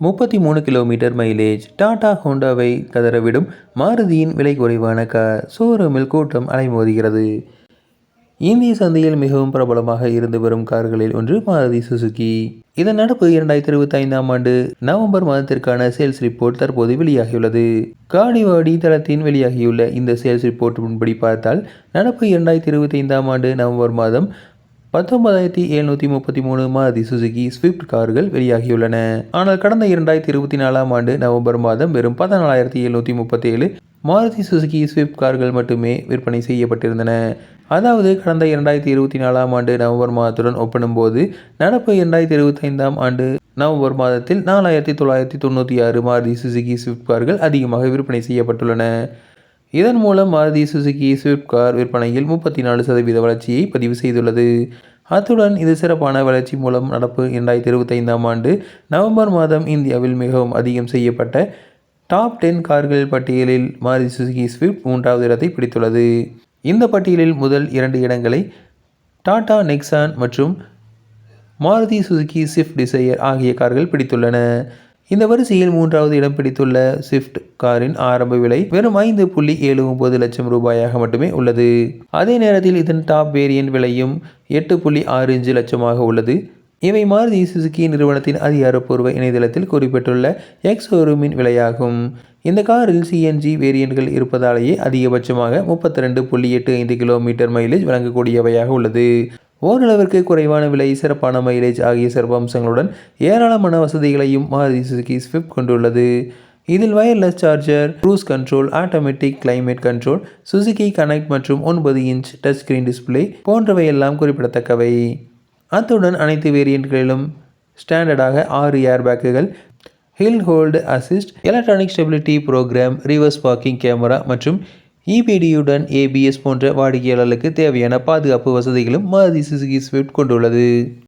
முப்பத்தி மூணு kilometre mileage Tata ஹோண்டாவை கதறவிடும் மாருதியின் விலை குறைவான கார் ஷோரூமில் கூட்டம் அலைமோதுகிறது. இந்திய சந்தையில் மிகவும் பிரபலமாக இருந்து வரும் கார்களில் ஒன்று மாருதி சுசுகி. இதன் நடப்பு இரண்டாயிரத்தி இருபத்தி ஐந்தாம் ஆண்டு நவம்பர் மாதத்திற்கான சேல்ஸ் ரிப்போர்ட் தற்போது வெளியாகியுள்ளது. காடிவாடி தளத்தின் வெளியாகியுள்ள இந்த சேல்ஸ் ரிப்போர்ட் முன்படி பார்த்தால் நடப்பு இரண்டாயிரத்தி இருபத்தி ஐந்தாம் ஆண்டு நவம்பர் மாதம் பத்தொன்பதாயிரத்தி எழுநூற்றி முப்பத்தி மூணு மாருதி சுசுகி ஸ்விஃப்ட் கார்கள் வெளியாகியுள்ளன. ஆனால் கடந்த இரண்டாயிரத்தி இருபத்தி நாலாம் ஆண்டு நவம்பர் மாதம் வெறும் பதினாலாயிரத்தி எழுநூற்றி முப்பத்தேழு மாருதி சுசுகி ஸ்விஃப்ட் கார்கள் மட்டுமே விற்பனை செய்யப்பட்டிருந்தன. அதாவது கடந்த இரண்டாயிரத்தி இருபத்தி நாலாம் ஆண்டு நவம்பர் மாதத்துடன் ஒப்பிடும்போது நடப்பு இரண்டாயிரத்தி இருபத்தி ஐந்தாம் ஆண்டு நவம்பர் மாதத்தில் நாலாயிரத்தி தொள்ளாயிரத்தி தொண்ணூற்றி ஆறு மாருதி சுசுகி ஸ்விஃப்ட் கார்கள் அதிகமாக விற்பனை செய்யப்பட்டுள்ளன. இதன் மூலம் மாருதி சுசுகி ஸ்விஃப்ட் கார் விற்பனையில் முப்பத்தி நாலு சதவீத வளர்ச்சியை பதிவு செய்துள்ளது. அத்துடன் இது சிறப்பான வளர்ச்சி மூலம் நடப்பு இரண்டாயிரத்தி இருபத்தைந்தாம் ஆண்டு நவம்பர் மாதம் இந்தியாவில் மிகவும் அதிகம் செய்யப்பட்ட டாப் டென் கார்கள் பட்டியலில் மாருதி சுசுகி ஸ்விஃப்ட் மூன்றாவது இடத்தை பிடித்துள்ளது. இந்த பட்டியலில் முதல் இரண்டு இடங்களை டாடா நெக்ஸான் மற்றும் மாருதி சுசுகி ஸ்விஃப்ட் டிசையர் ஆகிய கார்கள் பிடித்துள்ளன. இந்த வரிசையில் மூன்றாவது இடம் பிடித்துள்ள ஸ்விஃப்ட் காரின் ஆரம்ப விலை வெறும் ஐந்து புள்ளி ஏழு ஒன்பது லட்சம் ரூபாயாக மட்டுமே உள்ளது. அதே நேரத்தில் இதன் டாப் வேரியன்ட் விலையும் எட்டு புள்ளி ஆறு அஞ்சு லட்சமாக உள்ளது. இவை மாருதி சுசுகி நிறுவனத்தின் அதிகாரப்பூர்வ இணையதளத்தில் குறிப்பிட்டுள்ள எக்ஸ் ஷோரூமின் விலையாகும். இந்த காரில் சிஎன்ஜி வேரியன்ட்கள் இருப்பதாலேயே அதிகபட்சமாக முப்பத்தி ரெண்டு புள்ளி எட்டு ஐந்து கிலோமீட்டர் மைலேஜ் வழங்கக்கூடியவையாக உள்ளது. ஓரளவிற்கு குறைவான விலை சிறப்பான மைலேஜ் ஆகிய சிறப்பம்சங்களுடன் ஏராளமான வசதிகளையும் மாருதி சுசுகி ஸ்விஃப்ட் கொண்டுள்ளது. இதில் wireless charger cruise control automatic climate control Suzuki connect மற்றும் ஒன்பது இன்ச் டச் ஸ்க்ரீன் டிஸ்பிளே போன்றவை எல்லாம் குறிப்பிடத்தக்கவை. அத்துடன் அனைத்து வேரியண்ட்களிலும் ஸ்டாண்டர்டாக ஆறு ஏர்பேக்குகள் hill hold assist electronic stability programme reverse parking camera மற்றும் இபிடியுடன் ஏபிஎஸ் போன்ற வாடிக்கையாளர்களுக்கு தேவையான பாதுகாப்பு வசதிகளும் மாருதி சுசுகி ஸ்விஃப்ட் கொண்டுள்ளது.